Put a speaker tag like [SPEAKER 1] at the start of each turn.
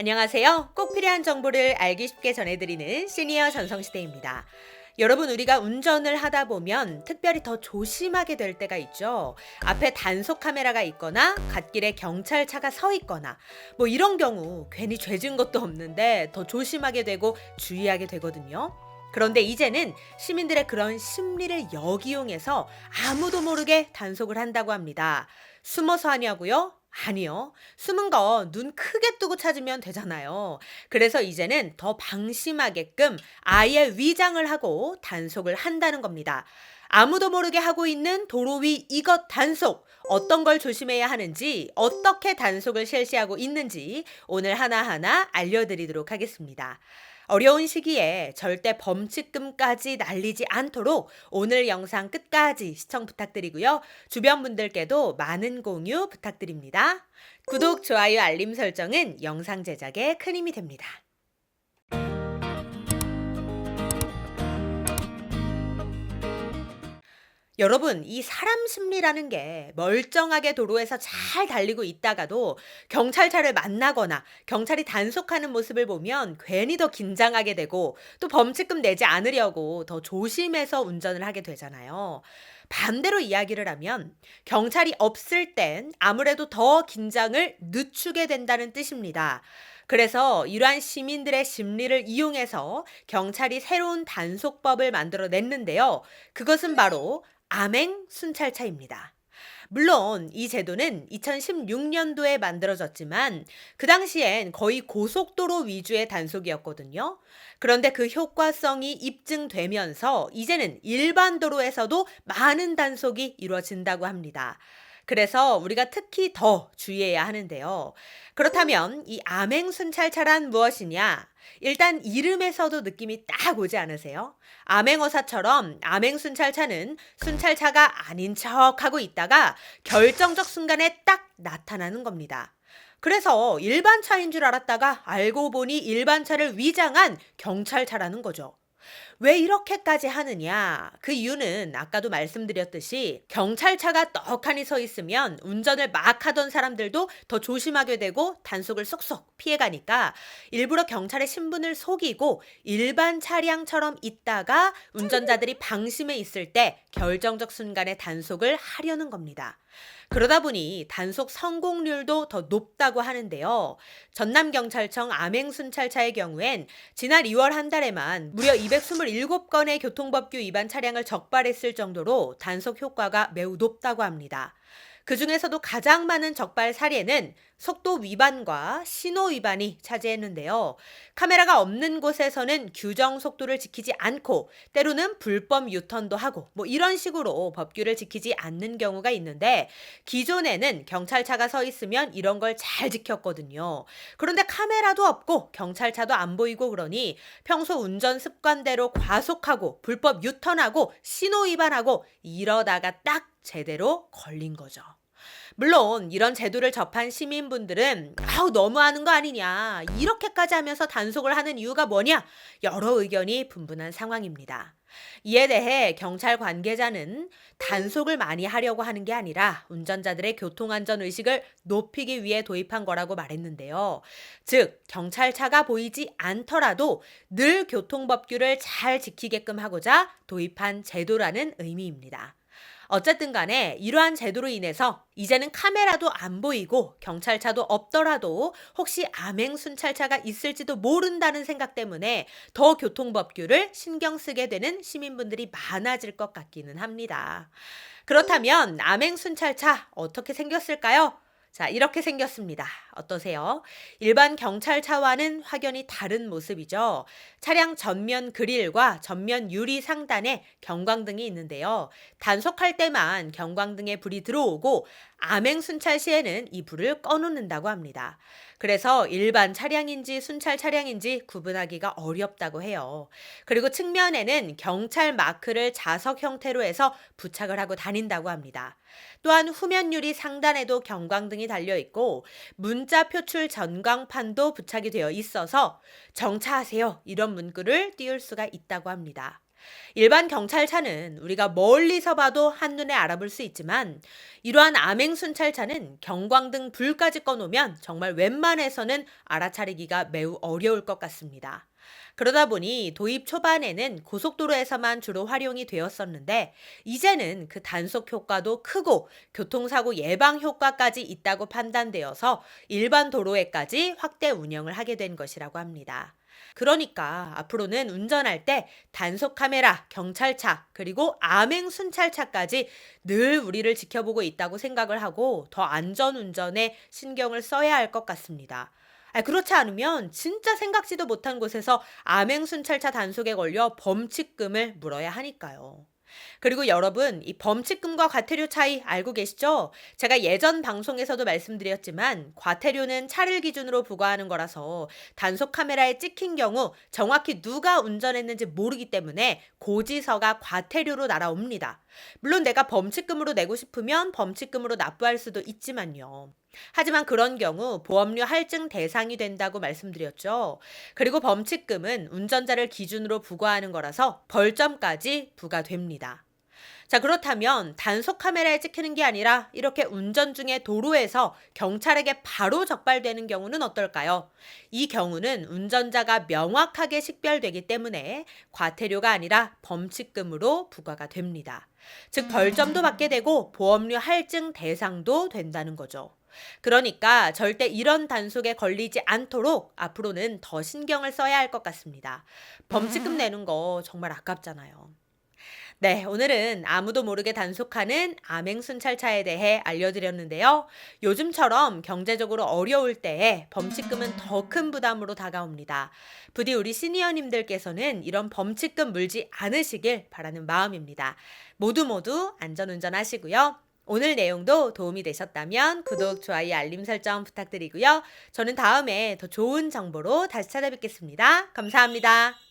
[SPEAKER 1] 안녕하세요. 꼭 필요한 정보를 알기 쉽게 전해드리는 시니어 전성시대입니다. 여러분, 우리가 운전을 하다 보면 특별히 더 조심하게 될 때가 있죠. 앞에 단속 카메라가 있거나 갓길에 경찰차가 서 있거나 뭐 이런 경우 괜히 죄진 것도 없는데 더 조심하게 되고 주의하게 되거든요. 그런데 이제는 시민들의 그런 심리를 역이용해서 아무도 모르게 단속을 한다고 합니다. 숨어서 하냐고요? 아니요. 숨은 거 눈 크게 뜨고 찾으면 되잖아요. 그래서 이제는 더 방심하게끔 아예 위장을 하고 단속을 한다는 겁니다. 아무도 모르게 하고 있는 도로 위 이것 단속. 어떤 걸 조심해야 하는지, 어떻게 단속을 실시하고 있는지 오늘 하나하나 알려드리도록 하겠습니다. 어려운 시기에 절대 범칙금까지 날리지 않도록 오늘 영상 끝까지 시청 부탁드리고요. 주변 분들께도 많은 공유 부탁드립니다. 구독, 좋아요, 알림 설정은 영상 제작에 큰 힘이 됩니다. 여러분, 이 사람 심리라는 게 멀쩡하게 도로에서 잘 달리고 있다가도 경찰차를 만나거나 경찰이 단속하는 모습을 보면 괜히 더 긴장하게 되고 또 범칙금 내지 않으려고 더 조심해서 운전을 하게 되잖아요. 반대로 이야기를 하면 경찰이 없을 땐 아무래도 더 긴장을 늦추게 된다는 뜻입니다. 그래서 이러한 시민들의 심리를 이용해서 경찰이 새로운 단속법을 만들어 냈는데요. 그것은 바로 암행 순찰차입니다. 물론 이 제도는 2016년도에 만들어졌지만 그 당시엔 거의 고속도로 위주의 단속이었거든요. 그런데 그 효과성이 입증되면서 이제는 일반 도로에서도 많은 단속이 이루어진다고 합니다. 그래서 우리가 특히 더 주의해야 하는데요. 그렇다면 이 암행순찰차란 무엇이냐? 일단 이름에서도 느낌이 딱 오지 않으세요? 암행어사처럼 암행순찰차는 순찰차가 아닌 척 하고 있다가 결정적 순간에 딱 나타나는 겁니다. 그래서 일반 차인 줄 알았다가 알고 보니 일반 차를 위장한 경찰차라는 거죠. 왜 이렇게까지 하느냐? 그 이유는 아까도 말씀드렸듯이 경찰차가 떡하니 서 있으면 운전을 막 하던 사람들도 더 조심하게 되고 단속을 쏙쏙 피해가니까 일부러 경찰의 신분을 속이고 일반 차량처럼 있다가 운전자들이 방심해 있을 때 결정적 순간에 단속을 하려는 겁니다. 그러다 보니 단속 성공률도 더 높다고 하는데요. 전남경찰청 암행순찰차의 경우엔 지난 2월 한 달에만 무려 227건의 교통법규 위반 차량을 적발했을 정도로 단속 효과가 매우 높다고 합니다. 그 중에서도 가장 많은 적발 사례는 속도 위반과 신호 위반이 차지했는데요. 카메라가 없는 곳에서는 규정 속도를 지키지 않고 때로는 불법 유턴도 하고 뭐 이런 식으로 법규를 지키지 않는 경우가 있는데 기존에는 경찰차가 서 있으면 이런 걸 잘 지켰거든요. 그런데 카메라도 없고 경찰차도 안 보이고 그러니 평소 운전 습관대로 과속하고 불법 유턴하고 신호 위반하고 이러다가 딱 제대로 걸린 거죠. 물론 이런 제도를 접한 시민분들은 아우 너무하는 거 아니냐 이렇게까지 하면서 단속을 하는 이유가 뭐냐 여러 의견이 분분한 상황입니다. 이에 대해 경찰 관계자는 단속을 많이 하려고 하는 게 아니라 운전자들의 교통안전 의식을 높이기 위해 도입한 거라고 말했는데요. 즉, 경찰차가 보이지 않더라도 늘 교통법규를 잘 지키게끔 하고자 도입한 제도라는 의미입니다. 어쨌든 간에 이러한 제도로 인해서 이제는 카메라도 안 보이고 경찰차도 없더라도 혹시 암행 순찰차가 있을지도 모른다는 생각 때문에 더 교통법규를 신경 쓰게 되는 시민분들이 많아질 것 같기는 합니다. 그렇다면 암행 순찰차 어떻게 생겼을까요? 자, 이렇게 생겼습니다. 어떠세요? 일반 경찰차와는 확연히 다른 모습이죠. 차량 전면 그릴과 전면 유리 상단에 경광등이 있는데요. 단속할 때만 경광등에 불이 들어오고 암행 순찰 시에는 이 불을 꺼놓는다고 합니다. 그래서 일반 차량인지 순찰 차량인지 구분하기가 어렵다고 해요. 그리고 측면에는 경찰 마크를 자석 형태로 해서 부착을 하고 다닌다고 합니다. 또한 후면 유리 상단에도 경광등이 달려 있고 문자 표출 전광판도 부착이 되어 있어서 정차하세요 이런 문구를 띄울 수가 있다고 합니다. 일반 경찰차는 우리가 멀리서 봐도 한눈에 알아볼 수 있지만 이러한 암행 순찰차는 경광등 불까지 꺼놓으면 정말 웬만해서는 알아차리기가 매우 어려울 것 같습니다. 그러다 보니 도입 초반에는 고속도로에서만 주로 활용이 되었었는데 이제는 그 단속 효과도 크고 교통사고 예방 효과까지 있다고 판단되어서 일반 도로에까지 확대 운영을 하게 된 것이라고 합니다. 그러니까 앞으로는 운전할 때 단속 카메라, 경찰차, 그리고 암행 순찰차까지 늘 우리를 지켜보고 있다고 생각을 하고 더 안전 운전에 신경을 써야 할 것 같습니다. 아, 그렇지 않으면 진짜 생각지도 못한 곳에서 암행 순찰차 단속에 걸려 범칙금을 물어야 하니까요. 그리고 여러분, 이 범칙금과 과태료 차이 알고 계시죠? 제가 예전 방송에서도 말씀드렸지만 과태료는 차를 기준으로 부과하는 거라서 단속 카메라에 찍힌 경우 정확히 누가 운전했는지 모르기 때문에 고지서가 과태료로 날아옵니다. 물론 내가 범칙금으로 내고 싶으면 범칙금으로 납부할 수도 있지만요. 하지만 그런 경우 보험료 할증 대상이 된다고 말씀드렸죠. 그리고 범칙금은 운전자를 기준으로 부과하는 거라서 벌점까지 부과됩니다. 자, 그렇다면 단속 카메라에 찍히는 게 아니라 이렇게 운전 중에 도로에서 경찰에게 바로 적발되는 경우는 어떨까요? 이 경우는 운전자가 명확하게 식별되기 때문에 과태료가 아니라 범칙금으로 부과가 됩니다. 즉, 벌점도 받게 되고 보험료 할증 대상도 된다는 거죠. 그러니까 절대 이런 단속에 걸리지 않도록 앞으로는 더 신경을 써야 할 것 같습니다. 범칙금 내는 거 정말 아깝잖아요. 네, 오늘은 아무도 모르게 단속하는 암행순찰차에 대해 알려드렸는데요. 요즘처럼 경제적으로 어려울 때에 범칙금은 더 큰 부담으로 다가옵니다. 부디 우리 시니어님들께서는 이런 범칙금 물지 않으시길 바라는 마음입니다. 모두 모두 안전운전 하시고요. 오늘 내용도 도움이 되셨다면 구독, 좋아요, 알림 설정 부탁드리고요. 저는 다음에 더 좋은 정보로 다시 찾아뵙겠습니다. 감사합니다.